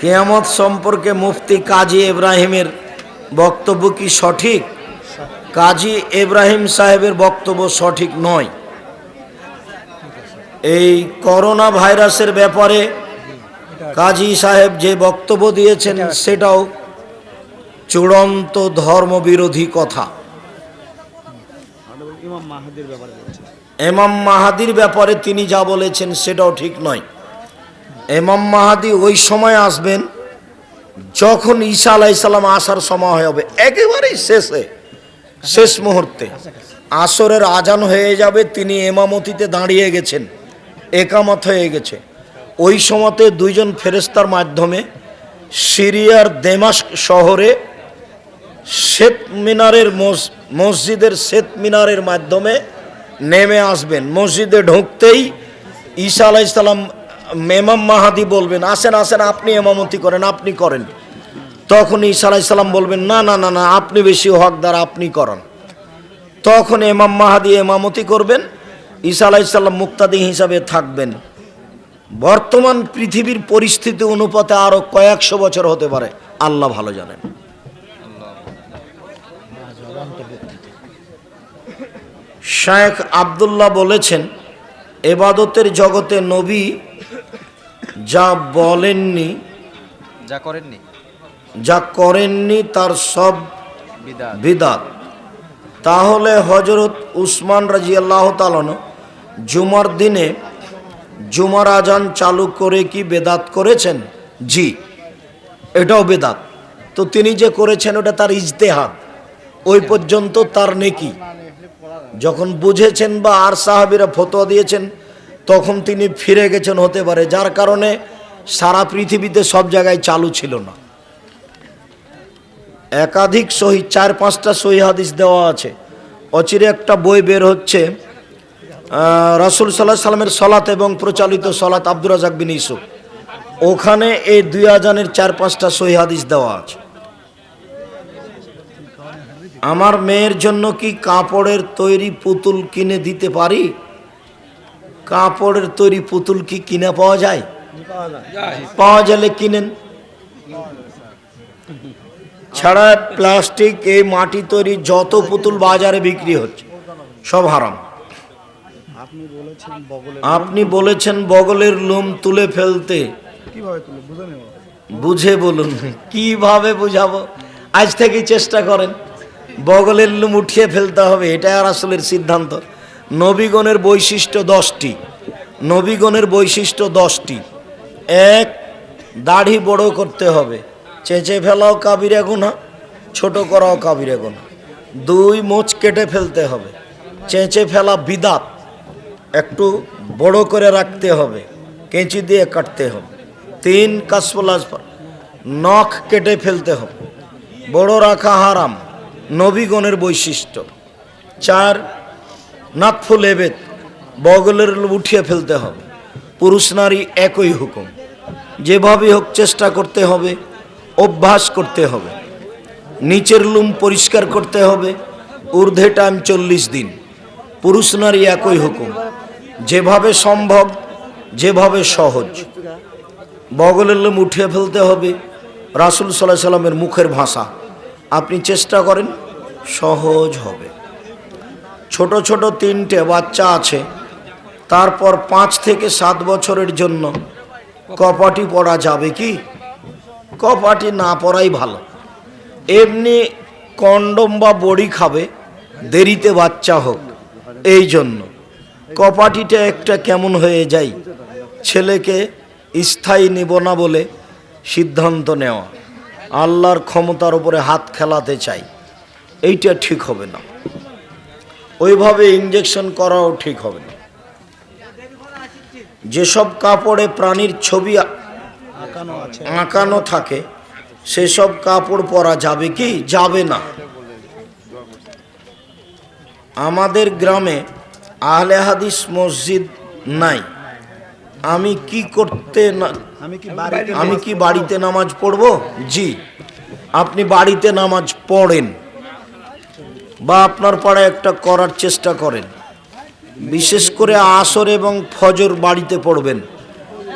কেয়ামত সম্পর্কে মুফতি কাজী ইব্রাহিমের বক্তব্য কি সঠিক? কাজী ইব্রাহিম সাহেবের বক্তব্য সঠিক নয়। এই করোনা ভাইরাসের ব্যাপারে কাজী সাহেব যে বক্তব্য দিয়েছেন সেটাও চূড়ান্ত ধর্মবিরোধী কথা। এমাম মাহাদির ব্যাপারে তিনি যা বলেছেন সেটাও ঠিক নয়। এমাম মাহাদি ওই সময় আসবেন, যখন ঈসা আলাইসাল্লাম আসার সময় হবে, একেবারেই শেষে, শেষ মুহূর্তে। আসরের আজান হয়ে যাবে, তিনি এমামতিতে দাঁড়িয়ে গেছেন, একামত হয়ে গেছে। ওই সময়তে দুইজন ফেরেস্তার মাধ্যমে সিরিয়ার দেমাস্ক শহরে শ্বেত মিনারের মস- মসজিদের শ্বেত মিনারের মাধ্যমে নেমে আসবেন। মসজিদে ঢুকতেই ঈসা আলাইসাল্লাম মেমাম মাহাদি বলবেন, আসেন আসেন, আপনি এমামতি করেন, আপনি করেন। তখন ঈসা আলাইসাল্লাম বলবেন, না না না না, আপনি বেশি হকদার, আপনি করান। তখন এমাম মাহাদি এমামতি করবেন, ঈসা আলাইসাল্লাম মুক্তাদি হিসাবে থাকবেন। বর্তমান পৃথিবীর পরিস্থিতি অনুপাতে আরও কয়েকশো বছর হতে পারে, আল্লাহ ভালো জানেন। শায়েখ আবদুল্লাহ বলেছেন, এবাদতের জগতে নবী যা বলেননি যা করেননি যা করেননি তার সব বিদাত। তাহলে হজরত উসমান রাজি আল্লাহ তালন জুমার দিনে জুমার আজান চালু করে কি বেদাত করেছেন? জি এটাও বেদাত। তো তিনি যে করেছেন ওটা তার ইজতেহাদ। ওই পর্যন্ত তার নেকি। যখন বুঝেছেন বা আর সাহাবিরা ফতোয়া দিয়েছেন তখন তিনি ফিরে গেছেন হতে পারে, যার কারণে সারা পৃথিবীতে সব জায়গায় চালু ছিল না। একাধিক সহি, চার পাঁচটা সহি হাদিস দেওয়া আছে। অচিরে একটা বই বের হচ্ছে রাসূল সাল্লাহ সাল্লামের সলাত এবং প্রচালিত সলাত আব্দুর রাজাক বিন ইসুফ ওখানে এই দুই আজানের চার পাঁচটা সহি হাদিস দেওয়া আছে। আমার মেয়ের জন্য কি কাপড়ের তৈরি পুতুল কিনে দিতে পারি? কাপড়ের তৈরি পুতুল কি কিনে পাওয়া যায়? পাওয়া গেলে কিনেন। ছাড়া প্লাস্টিক এই মাটি তৈরি যত পুতুল বাজারে বিক্রি হচ্ছে সব হারাম। আপনি বলেছেন বগলের লোম। তুলে ফেলতে। বুঝে বলুন কীভাবে বুঝাবো? আজ থেকেই চেষ্টা করেন। বগলের লোম উঠিয়ে ফেলতে হবে এটা আর আসলের সিদ্ধান্ত। নবীগণের বৈশিষ্ট্য দশটি। নবীগণের বৈশিষ্ট্য দশটি। এক, দাড়ি বড় করতে হবে। চেঁচে ফেলাও কাবিরে গুণা ছোট করাও কাবিরে গুণা দুই, মোচ কেটে ফেলতে হবে। চেঁচে ফেলা বিদাত, একটু বড় করে রাখতে হবে। কেঁচি দিয়ে কাটতে হবে। তিন কাশফুলাজ নখ কেটে ফেলতে হবে। বড় রাখা হারাম, নবীগণের বৈশিষ্ট্য। চার নাতফুল এবেদ বগলের উঠিয়ে ফেলতে হবে। পুরুষ নারী একই হুকুম। যেভাবে হোক চেষ্টা করতে হবে, অভ্যাস করতে হবে। নিচের লুম পরিষ্কার করতে হবে, ঊর্ধ্বে টাইম চল্লিশ দিন। পুরুষ নারী একই হুকুম। যেভাবে সম্ভব, যেভাবে সহজ। বগলের লোম উঠিয়ে ফেলতে হবে, রাসুল সাল্লাহ সাল্লামের মুখের ভাষা। আপনি চেষ্টা করেন, সহজ হবে। ছোট ছোট তিনটে বাচ্চা আছে। তারপর পাঁচ থেকে সাত বছরের জন্য কপাটি পড়া যাবে কি? কপাটি না পড়াই ভালো। এমনি কন্ডম বা বড়ি খাবে, দেরিতে বাচ্চা হোক, এই জন্য। কপাটিটা একটা কেমন হয়ে যায়, ছেলেকে স্থায়ী নিব না বলে সিদ্ধান্ত নেওয়া। আল্লাহর ক্ষমতার উপরে হাত খেলাতে চাই। এইটা ঠিক হবে না। ওইভাবে ইঞ্জেকশন করাও ঠিক হবে না। যেসব কাপড়ে প্রাণীর ছবি আঁকানো থাকে সেসব কাপড় পরা যাবে কি? যাবে না। আমাদের গ্রামে আহলে হাদিস মসজিদ নাই। আমি কি করতে না আমি কি বাড়িতে আমি কি বাড়িতে নামাজ পড়ব? জি। আপনি বাড়িতে নামাজ পড়েন। বা আপনার পাড়ায় একটা করার চেষ্টা করেন। বিশেষ করে আসর এবং ফজর বাড়িতে পড়বেন।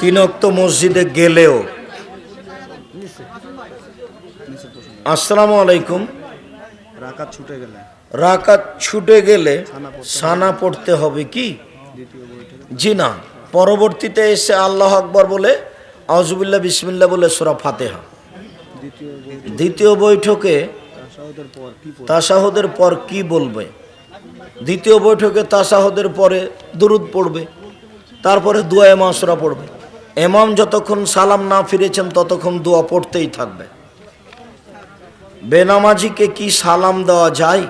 তিন অক্ত মসজিদে গেলেও। আসসালামু আলাইকুম। রাকাত ছুটে গেলে। রাকাত ছুটে গেলে সানা পড়তে হবে কি? জি না। পরবর্তীতে এসে আল্লাহ আকবর বলে আউজুবিল্লাহ বিসমিল্লা বলে সোরা ফাতেহা। দ্বিতীয় বৈঠকে তাসাহদের পর কি বলবে? দ্বিতীয় বৈঠকে তাসাহদের পরে দুরুদ পড়বে, তারপরে দুয়া মাসরা পড়বে। এমাম যতক্ষণ সালাম না ফিরেছেন, ততক্ষণ দোয়া পড়তেই থাকবে। বেনামাজিকে কি সালাম দেওয়া যায়?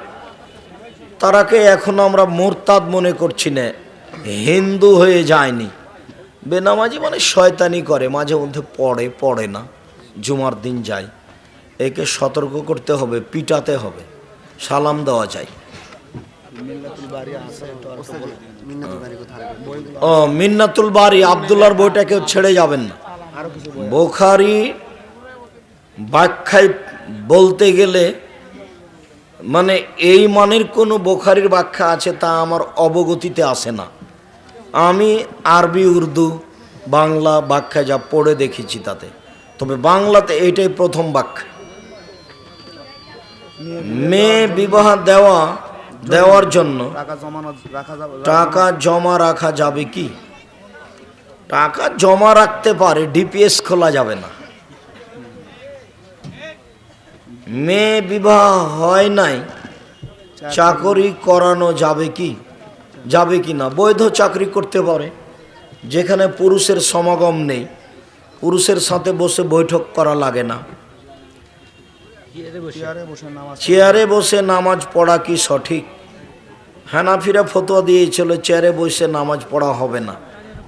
তারাকে এখন আমরা মোরতাদ মনে করছি না, হিন্দু হয়ে যায়নি। বেনামাজি মানে শয়তানি করে, মাঝে মধ্যে পড়ে পড়ে না, জুমার দিন যায়। একে সতর্ক করতে হবে পিটাতে হবে। সালাম দেওয়া যায় ও মিন্নাতুল বাড়ি আবদুল্লার বইটা কেউ ছেড়ে যাবেন না। আরও কিছু বই বোখারি ব্যাখ্যায় বলতে গেলে মানে এই মানের কোনো বোখারির ব্যাখ্যা আছে তা আমার অবগতিতে আসে না। আমি আরবি উর্দু বাংলা ব্যাখ্যা যা পড়ে দেখেছি তাতে। তবে বাংলাতে এইটাই প্রথম ব্যাখ্যা। মেয়ে বিবাহ দেওয়া দেওয়ার জন্য টাকা জমা রাখা যাবে কি? টাকা জমা রাখতে পারে ডিপিএস খোলা যাবে না। মেয়ে বিবাহ হয় নাই চাকরি করানো যাবে কি? যাবে কি না? বৈধ চাকরি করতে পারে যেখানে পুরুষের সমাগম নেই। পুরুষের সাথে বসে বৈঠক করা লাগে না। চেয়ারে বসে। নামাজ চেয়ারে বসে নামাজ পড়া কি সঠিক? হানাফিরা ফতোয়া দিয়েছিল চেয়ারে বসে নামাজ পড়া হবে না।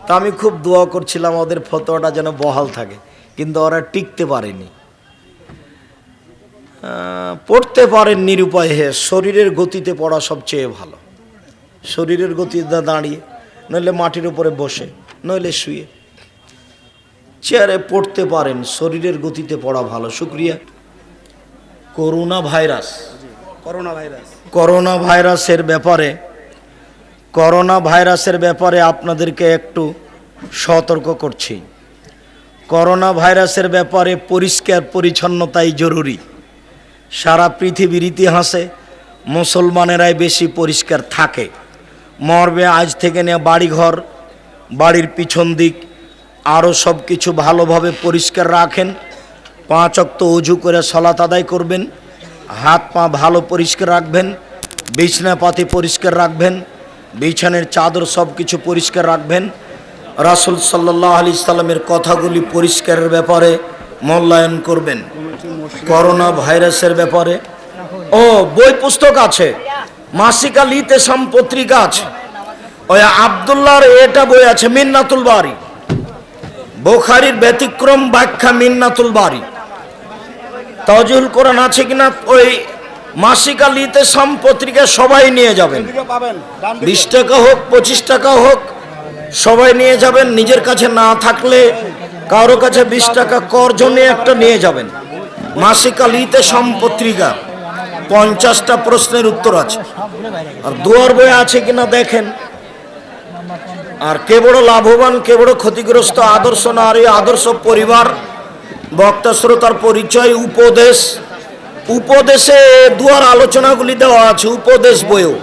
তা আমি খুব দোয়া করছিলাম ওদের ফতোয়াটা যেন বহাল থাকে কিন্তু ওরা টিকতে পারেনি। পড়তে পারেন নিরুপায় হে শরীরের গতিতে পড়া সবচেয়ে ভালো। শরীরের গতিতে দাঁড়িয়ে নইলে মাটির উপরে বসে নইলে শুয়ে। চেয়ারে পড়তে পারেন শরীরের গতিতে পড়া ভালো। শুক্রিয়া। Corona virus corona virus corona ভাইরাসের ব্যাপারে করোনা ভাইরাসের ব্যাপারে আপনাদেরকে একটু সতর্ক করছি। করোনা ভাইরাসের ব্যাপারে পরিষ্কার পরিচ্ছন্নতাই জরুরি। সারা পৃথিবীর ইতিহাসে মুসলমানেরাই বেশি পরিষ্কার থাকে। মর্মে আজ থেকে নিয়ে বাড়িঘর বাড়ির পিছন দিক আরও সব কিছু ভালোভাবে পরিষ্কার রাখেন। পাঁচ অক্ত উজু করে সলাত আদায় করবেন, হাত পা ভালো পরিষ্কার রাখবেন, বিছনা পাতি পরিষ্কার রাখবেন, বিছানের চাদর সব কিছু পরিষ্কার রাখবেন। রাসুল সাল্লাহ আলি সাল্লামের কথাগুলি পরিষ্কারের ব্যাপারে মূল্যায়ন করবেন। করোনা ভাইরাসের ব্যাপারে। ও বই পুস্তক আছে। মাসিকা লিতে পত্রিকা আছে। ওই আবদুল্লাহর এটা বই আছে মিন্নাতুল বাড়ি বোখারির ব্যতিক্রম ব্যাখ্যা মিন্নাতুল বাড়ি তাজুল কোরআন আছে কিনা ওই মাসিকা লিতে সাম পত্রিকা সবাই নিয়ে যাবেন। বিশ টাকা হোক পঁচিশ টাকা হোক সবাই নিয়ে যাবেন নিজের কাছে না থাকলে কারও কাছে বিশ টাকা কর্জনে একটা নিয়ে যাবেন। মাসিক আলিতে সম্পত্রিকা পঞ্চাশটা প্রশ্নের উত্তর আছে। আর দুয়ার বই আছে কিনা দেখেন। আর কে বড় লাভবান কে বড় ক্ষতিগ্রস্ত আদর্শ নারী আদর্শ পরিবার বক্তা শ্রোতার পরিচয়, উপদেশ। উপদেশে দুয়ার আলোচনাগুলি দেওয়া আছে, উপদেশ বইও।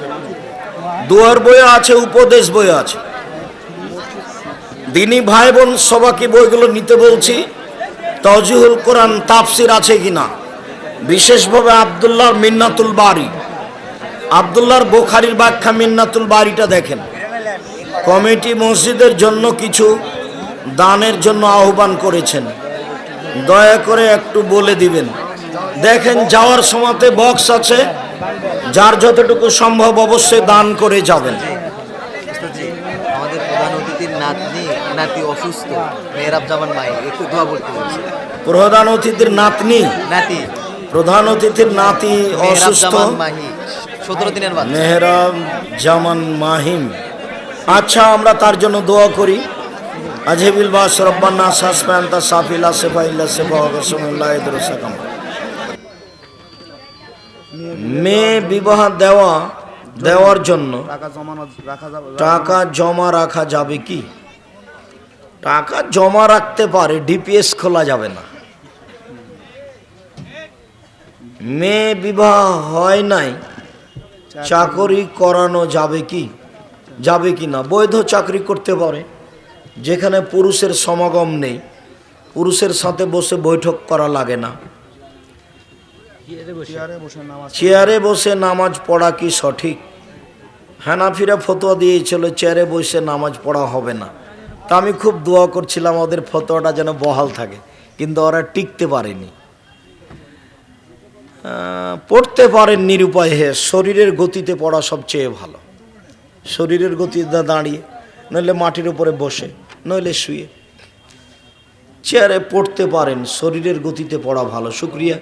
দুয়ার বইও আছে, উপদেশ বইও আছে। দিনী ভাই বোন সবাইকে বইগুলো নিতে বলছি? তজিহুল কোরআন তাফসির আছে কিনা? বিশেষভাবে আবদুল্লাহর মিন্নাতুল বাড়ি আবদুল্লাহর বোখারির ব্যাখ্যা মিন্নাতুল বাড়িটা দেখেন। কমিটি মসজিদের জন্য কিছু দানের জন্য আহ্বান করেছেন। দয়া করে একটু বলে দিবেন। দেখেন যাওয়ার সময়তে বক্স আছে। যার যতটুকু সম্ভব অবশ্যই দান করে যাবেন। আমাদের প্রধান অতিথির নাতনি নাতি অসুস্থ। মেহরাব জামান মাই একটু দোয়া বলতে বলছি। প্রধান অতিথির নাতনি। নাতি। প্রধান অতিথির নাতি অসুস্থ। সতেরো দিনের মেহরাব জামান মাহিম। আচ্ছা আমরা তার জন্য দোয়া করি। আজহেবিল বাস রব্বান্না সাসফান্তা সাফিলা সেফাইল্লা সেফা ওয়াসমুল্লাহ ইদরুসাকাম মেয়ে বিবাহ দেওয়া, দেওয়ার জন্য টাকা জমা রাখা যাবে কি? টাকা জমা রাখতে পারে, ডিপিএস খোলা যাবে না। মেয়ে বিবাহ হয় নাই, চাকরি করানো যাবে কি? যাবে কি না? বৈধ চাকরি করতে পারে। যেখানে পুরুষের সমাগম নেই, পুরুষের সাথে বসে বৈঠক করা লাগে না। চেয়ারে বসে নামাজ পড়া কি সঠিক? হানাফিরা ফতোয়া দিয়েছিল, চেয়ারে বসে নামাজ পড়া হবে না। তা আমি খুব দোয়া করছিলাম, ওদের ফতোয়াটা যেন বহাল থাকে, কিন্তু ওরা টিকতে পারেনি। পড়তে পারেন নিরুপায় হে, শরীরের গতিতে পড়া সবচেয়ে ভালো। শরীরের গতিতে দাঁড়িয়ে, নইলে মাটির উপরে বসে। নইলে শুয়ে। চেয়ারে পড়তে পারেন শরীরের গতিতে পড়া ভালো শুক্রিয়া।